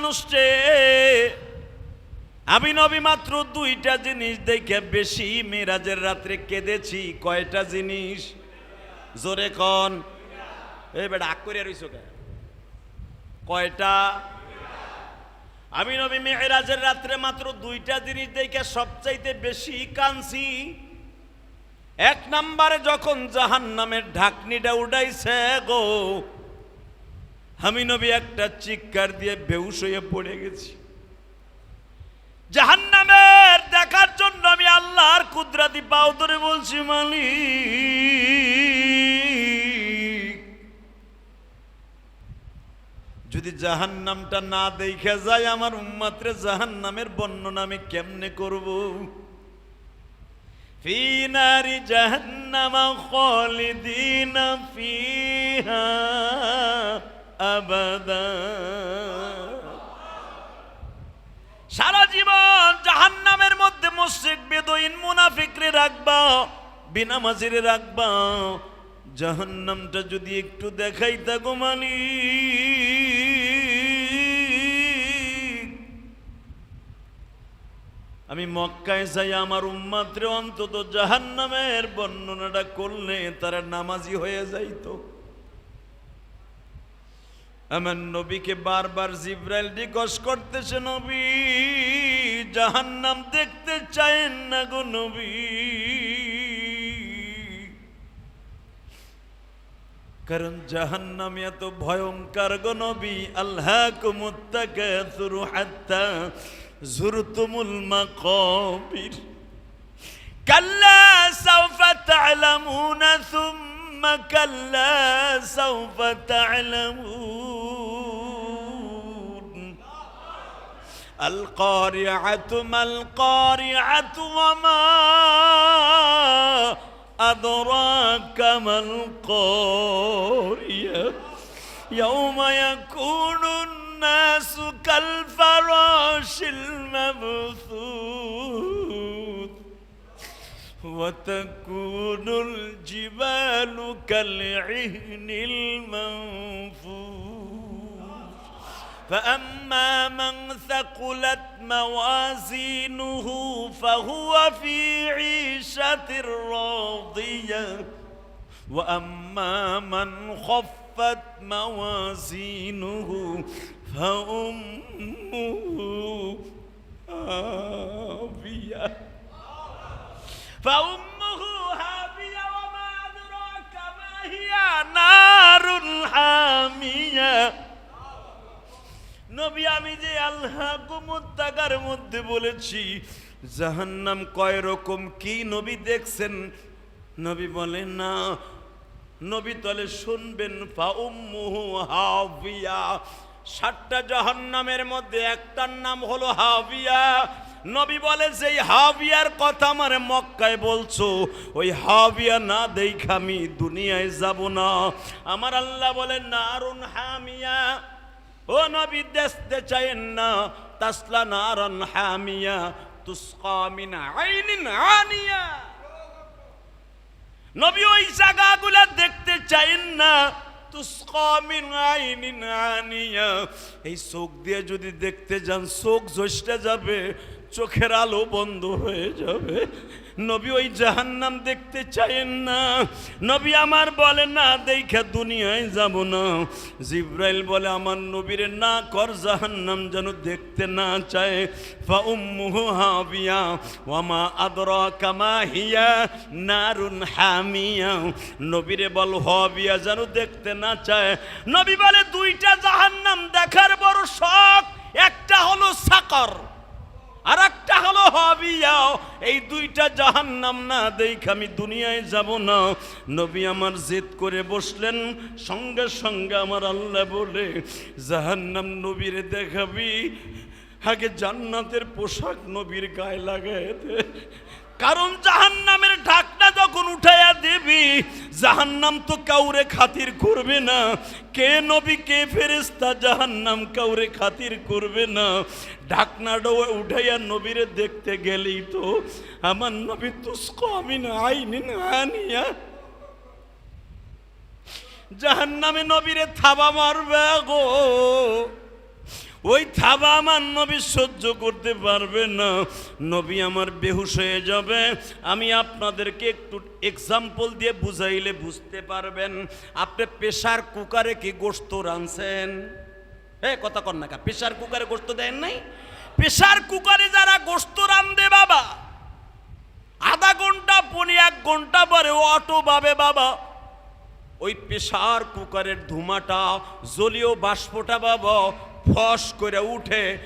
মানুষকে আমি নবী মাত্র দুইটা জিনিস দেখে বেশি মেরাজের রাত্রে কেঁদেছি। কয়টা জিনিস? জোরে কন। এই বেটা আক করিয়া রইছো কয়টা? আমি নবী মেয়েরাজের রাত্রে মাত্র দুইটা জিনিস দেখে সবচাইতে বেশি কানছি এক নাম্বারে যখন জাহান নামের ঢাকনিটা উঠাইছে গো আমি নবী একটা চিৎকার দিয়ে বেউস হয়ে পড়ে গেছি। জাহান্নামের দেখার জন্য আমি আল্লাহর কুদরাতি পাও ধরে বলছি মালি যদি জাহান নামটা না দেখে যায়, আমার উম্মাত্রে জাহান নামের বর্ণনা আমি কেমনে করব? ফিনারি জাহান্নামা খলিদিনা ফিহা। আবাদা। সারা জীবন জাহান্নামের মধ্যে মুশরিক বেদইন মুনাফিকরে রাখবা, বিনামাজিরে রাখবা। জাহান্নামটা যদি একটু দেখাই থাকো মানি আমি মক্কায় যাই, আমার উম্মাত্রে অন্তত জাহান্নামের বর্ণনাটা করলে তারা নামাজি হয়ে যাইতো। আমার নবীকে বারবার জিব্রাইল জিজ্ঞস করতেছে, নবী, জাহান্নাম দেখতে চায়েন না গো নবী। কারণ জাহান্নাম এত ভয়ঙ্কর গো নবী আল্লাহ কুমুত্তাকাসুরু হাত্তা জুরতুমুল মাকাবির। কাল্লা সাউফা তা'লামুনা, সুম্মা কাল্লা সাউফা তা'লামুন। القارعة ما القارعة وما أدراك ما القارية؟ يوم يكون الناس كالفراش المبثوث وتكون الجبال كالعهن المنفوث فأما من ثقلت موازينه فهو في عيشة راضية. وأما من خفت موازينه فأمه هاوية فأمه هاوية وما أدراك ما هي؟ নবী, আমি যে আল্লাহ কুমুত্তাকার মধ্যে বলেছি, জাহান্নাম কয় রকম কি নবী দেখছেন? নবী বলেন না। নবী তলে শুনবেন হাবিয়া সাতটা জাহান্নামের মধ্যে একটার নাম হলো হাবিয়া নবী বলে যে হাবিয়ার কথা আমার মক্কায় বলছো, ওই হাবিয়া না দেখ আমি দুনিয়ায় যাব না। আমার আল্লাহ বলেন নারুন হামিয়া। ও নবী, দেখতে চাইন না। তাসলা নারন হামিয়া, তুসকা মিন আইনিন আনিয়া। নবী, ওই জায়গাগুলা দেখতে চাইন না। এই চোখ দিয়ে যদি দেখতে যান, চোখ জষ্টে যাবে। চোখের আলো বন্ধ হয়ে যাবে। নবী ওই জাহান্নাম দেখতে চাইেন না। নবী আমার বলে, না, দেখা দুনিয়ায় যাব না। জিব্রাইল বলে, আমার নবীরে না কর, জাহান্নাম যেন দেখতে না চায়। ফা উম্মুহু হাবিয়া, ওয়ামা আদরাকা মা হিয়া নারুন হামিয়া। নবীরে বল, হাবিয়া যেন দেখতে না চায়। নবী বলে, দুইটা জাহান্নাম দেখার বড় শখ, একটা হলো সাকর। আর একটা হলো হবিয়াও এই দুইটা জাহান্নাম না দেখ আমি দুনিয়ায় যাব না। নবী আমার জেদ করে বসলেন, সঙ্গে সঙ্গে আমার আল্লাহ বলে, জাহান্নাম নবীরে দেখাবি, আগে জান্নাতের পোশাক নবীর গায়ে লাগায় কারণ জাহান্নামের ঢাকনা যখন উঠাইয়া দিবি। জাহান্নাম তো কাউরে খাতির করবে না। কে নবী, কে ফেরেস্তা জাহান্নাম কাউরে খাতির করবে না। ঢাকনাটা উঠাইয়া নবীরে দেখতে গেলেই তো আমার নবী তুস্ক আমি না আইনি না আনিয়া। জাহান্নামে নবীরে থাবা মারবে গো। ওই থাবা আমার নবী সহ্য করতে পারবে না। নবী আমার বেহুশ হয়ে যাবে। আমি আপনাদেরকে একটু এক্সাম্পল দিয়ে বুঝাইলে বুঝতে পারবেন। আপনি প্রেশার কুকারে কি গোস্ত রাঁধছেন? হ্যাঁ কথা কর না প্রেশার কুকারে গোস্ত দেন নাই? প্রেশার কুকারে যারা গোস্ত রান্ধে বাবা, আধা ঘণ্টা, পনি এক ঘণ্টা পরে অটো পাবে বাবা, ওই প্রেশার কুকারের ধুমাটা, জলীয় বাষ্পটা বাবা ফস করে উঠে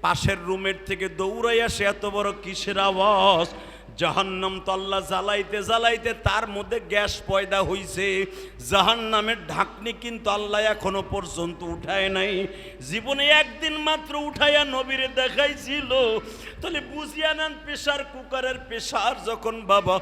পাশের রুমের থেকে দৌড়াইয়া সে এত বড় কিসের আওয়াজ? জাহান্নাম তো আল্লাহ জ্বালাইতে জ্বালাইতে তার মধ্যে গ্যাস পয়দা হইছে। জাহান্নামের ঢাকনি কিন্তু আল্লাহ এখনও পর্যন্ত উঠায় নাই। জীবনে একদিন মাত্র উঠাইয়া নবীরে দেখাইছিল। তাহলে বুঝিয়া নেন প্রেশার কুকারের প্রেশার যখন বাবা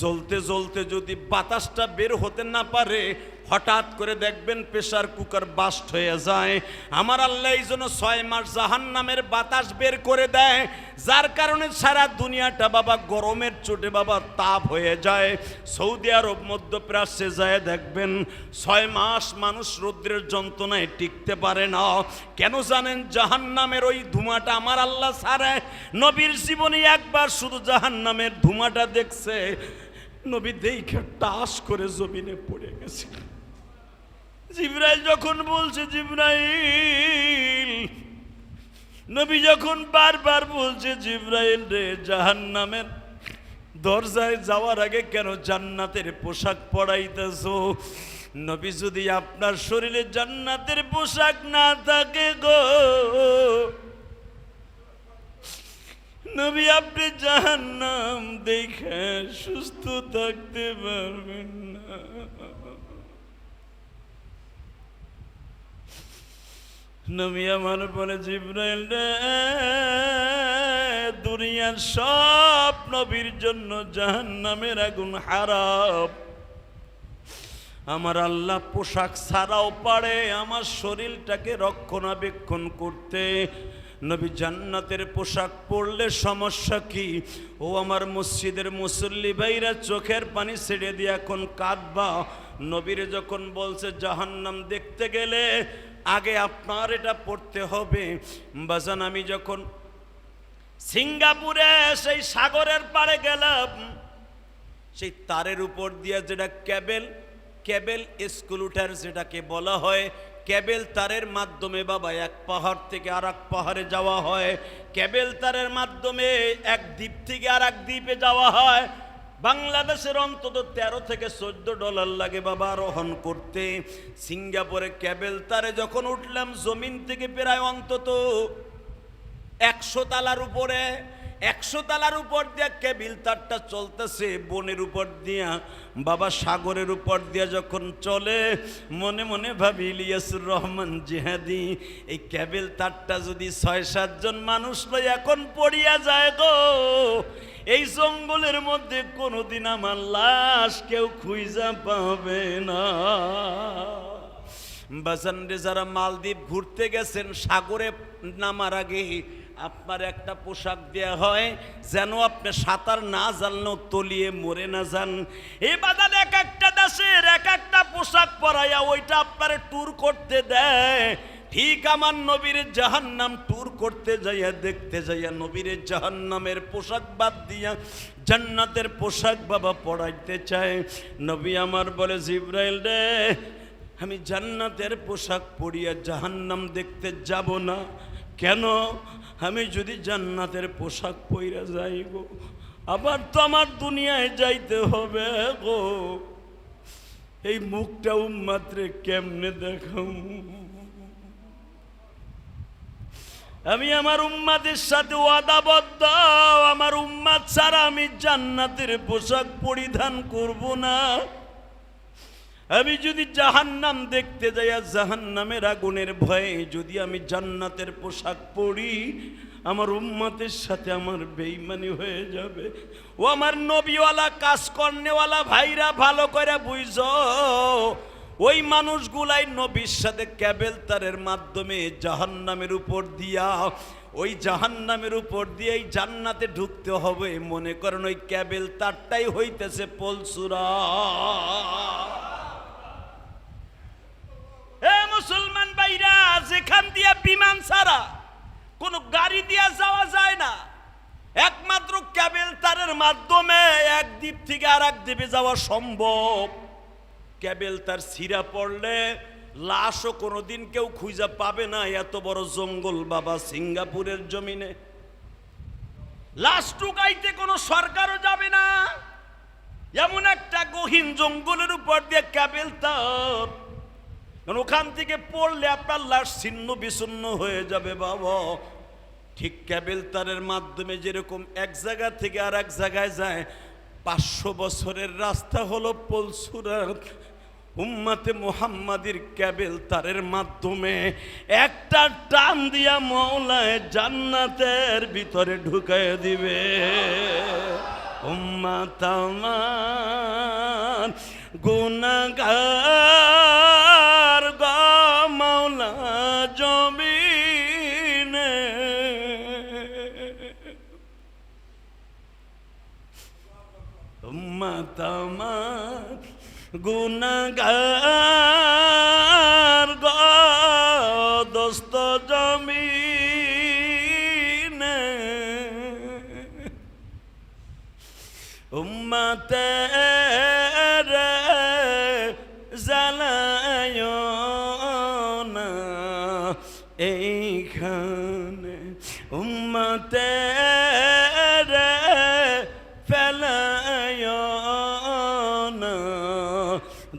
জ্বলতে জ্বলতে যদি বাতাসটা বের হতে না পারে হঠাৎ করে দেখবেন প্রেশার কুকার বাস্ট হয়ে যায়। আমার আল্লাহ এই জন্য ছয় মাস জাহান নামের বাতাস বের করে দেয়। যার কারণে সারা দুনিয়াটা বাবা গরমের চোটে বাবা তাপ হয়ে যায়। সৌদি আরব মধ্যপ্রাচ্যে যায় দেখবেন, ছয় মাস মানুষ রৌদ্রের যন্ত্রণায় টিকতে পারে না। কেন জানেন জাহান নামের ওই ধুমাটা আমার আল্লাহ সারে নবীর জীবনে একবার শুধু জাহান নামের ধুমাটা দেখছে। নবী দেখে টাস করে জমিনে পড়ে গেছে জিব্রাইল যখন বলছে, জিব্রাইল। নবী যখন বারবার বলছে, জিব্রাইল রে, জাহান্নামের দরজায় যাওয়ার আগে কেন জান্নাতের পোশাক পরাইতেছ? নবী, যদি আপনার শরীরে জান্নাতের পোশাক না থাকে গো। নবী, আপনি জাহান্নাম দেখে সুস্থ থাকতে পারবেন না। নবী আমার বলে, জিব্রাইল রে, দুনিয়ার সব নবীর জন্য জাহান্নামের আগুন হারাপ আমার আল্লাহ পোশাক ছাড়াও পারে, আমার শরীরটাকে রক্ষণাবেক্ষণ করতে। নবী জান্নাতের পোশাক পরলে সমস্যা কি? ও আমার মসজিদের মুসল্লি ভাইরা, চোখের পানি ছেড়ে দিয়ে এখন কাঁদবা। নবীর যখন বলছে, জাহান্নাম দেখতে গেলে আগে আপনার এটা পড়তে হবে। বাজান, আমি যখন সিঙ্গাপুরে সেই সাগরের পাড়ে গেলাম, সেই তারের উপর দিয়ে যেটা ক্যাবেল ক্যাবেল স্কুলুটার যেটাকে বলা হয়, ক্যাবেল তারের মাধ্যমে বাবা, এক পাহাড় থেকে আর এক পাহাড়ে যাওয়া হয়। ক্যাবেল তারের মাধ্যমে এক দ্বীপ থেকে আর এক দ্বীপে যাওয়া হয়। বাংলাদেশের অন্তত তেরো থেকে চোদ্দ ডলার লাগে বাবা আরোহণ করতে। সিঙ্গাপুরে ক্যাবেল তারে যখন উঠলাম, জমিন থেকে প্রায় অন্তত একশো তালার উপরে, একশো তালার উপর দিয়া কেবিল তারটা চলতেছে, বনের উপর দিয়া, বাবা সাগরের উপর দিয়া যখন চলে, মনে মনে ভাবি, ইলিয়াসুর রহমান জিহাদি, এই কেবিল তারটা যদি ছয় সাতজন মানুষ লই এখন পড়িয়া যায় গো এই জঙ্গলের মধ্যে কোনোদিন আমার লাশ কেউ খুঁজা পাবে না। বাজানরে যারা মালদ্বীপ ঘুরতে গেছেন, সাগরে নামার আগে আপনার একটা পোশাক দেয়া হয়, যেন আপনি সাঁতার না জানলেও তলিয়ে মরে না যান। এই বাজার এক একটা দেশের এক একটা পোশাক পরাইয়া ওইটা আপনার ট্যুর করতে দেয়। ঠিক আমার নবীর জাহান্নাম ট্যুর করতে যাইয়া, দেখতে যাইয়া নবীর জাহান্নামের পোশাক বাদ দিয়া জান্নাতের পোশাক বাবা পড়াইতে চায়। নবী আমার বলে, জিব্রাইল রে, আমি জান্নাতের পোশাক পরিয়া জাহান্নাম দেখতে যাব না। কেন? আমি যদি জান্নাতের পোশাক পইরা যাই গো, আবার তো আমার দুনিয়ায় যাইতে হবে গো। এই মুখটা উম্মাত্রে কেমনে দেখাম? আমি আমার উম্মাদের সাথে ওয়াদাবদ্ধ। আমার উম্মাদ ছাড়া আমি জান্নাতের পোশাক পরিধান করব না। আমি যদি জাহান্নাম দেখতে যাই যাইয়া জাহান্নামের আগুনের ভয়ে যদি আমি জান্নাতের পোশাক পরি, আমার উম্মতের সাথে আমার বেইমানি হয়ে যাবে। ও আমার নবীওয়ালা কাজ কর্নেওয়ালা ভাইরা, ভালো করে বুঝ ওই মানুষগুলাই নবীর সাথে ক্যাবেল তারের মাধ্যমে জাহান্নামের উপর দিয়া, ওই জাহান্নামের উপর দিয়ে এই জান্নাতে ঢুকতে হবে। মনে করেন ওই ক্যাবেল তারটাই হইতেছে পলসুরা। এ মুসলমান ভাইরা, যেখান দিয়ে বিমান ছাড়া কোনো গাড়ি দিয়ে যাওয়া যায় না। একমাত্র ক্যাবেল তারের মাধ্যমে এক দ্বীপ থেকে আর এক দ্বীপে যাওয়া সম্ভব। ক্যাবেল তার সিরা পড়লে, লাশও কোনোদিন কেউ খুঁজে পাবে না, এত বড় জঙ্গল বাবা সিঙ্গাপুরের জমিনে। লাশ টুকাইতে কোনো সরকারও যাবে না। এমন একটা গহীন জঙ্গলের উপর দিয়ে ক্যাবেল তার। কারণ ওখান থেকে পড়লে আপনার লাশ ছিন্ন বিচ্ছিন্ন হয়ে যাবে বাবা। ঠিক ক্যাবেল তারের মাধ্যমে যেরকম এক জায়গা থেকে আর এক জায়গায় যায়, পাঁচশো বছরের রাস্তা হলো পলসুরাত উম্মাতে মোহাম্মাদির ক্যাবেল তারের মাধ্যমে একটা টান দিয়া মৌলায় জান্নাতের ভিতরে ঢুকায় দিবে। উম্মাত আমার গুনাগার গা মাওলা জমিনে। উম্মাত আমার গুনাগার গোস্ত জমি উম্মাতে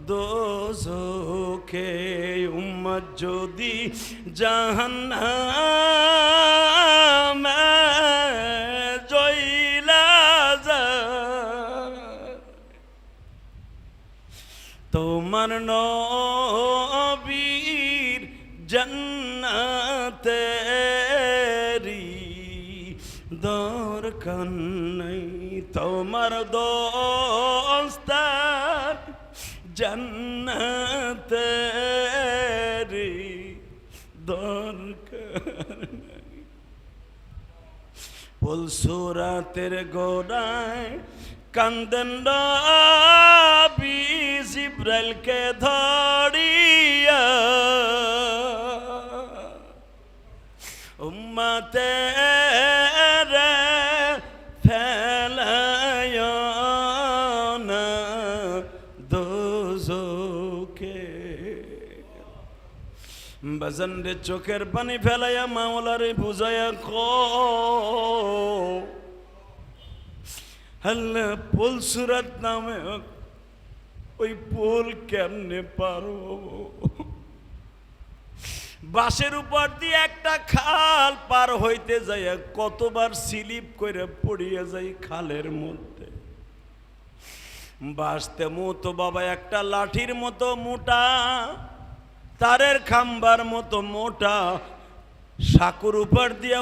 দোজখে উম্মত যদি যায়। তোমার নবীর জন্নাতেরি দরকার নাই। তোমার দোস্তার জন্নাতেরি দরকার নাই। পুলসুরাতের গোড়ায় কান্দন জিব্রাইলকে ধরিয়া। উম্মতে বাজান রে চোখের পানি ফেলাইয়া মাওলারে বুঝাইয়া ক। আল্লাহ পোল সুরাত নামে ওই পোল কেমনে পারো? বাসের উপর দিয়ে একটা খাল পার হইতে যাইয়া কতবার স্লিপ করে পড়িয়া যাই খালের মধ্যে। বাসতে মতো বাবা একটা লাঠির মতো মোটা। তারের খাম্বার মতো মোটা সাকুর উপর দিয়া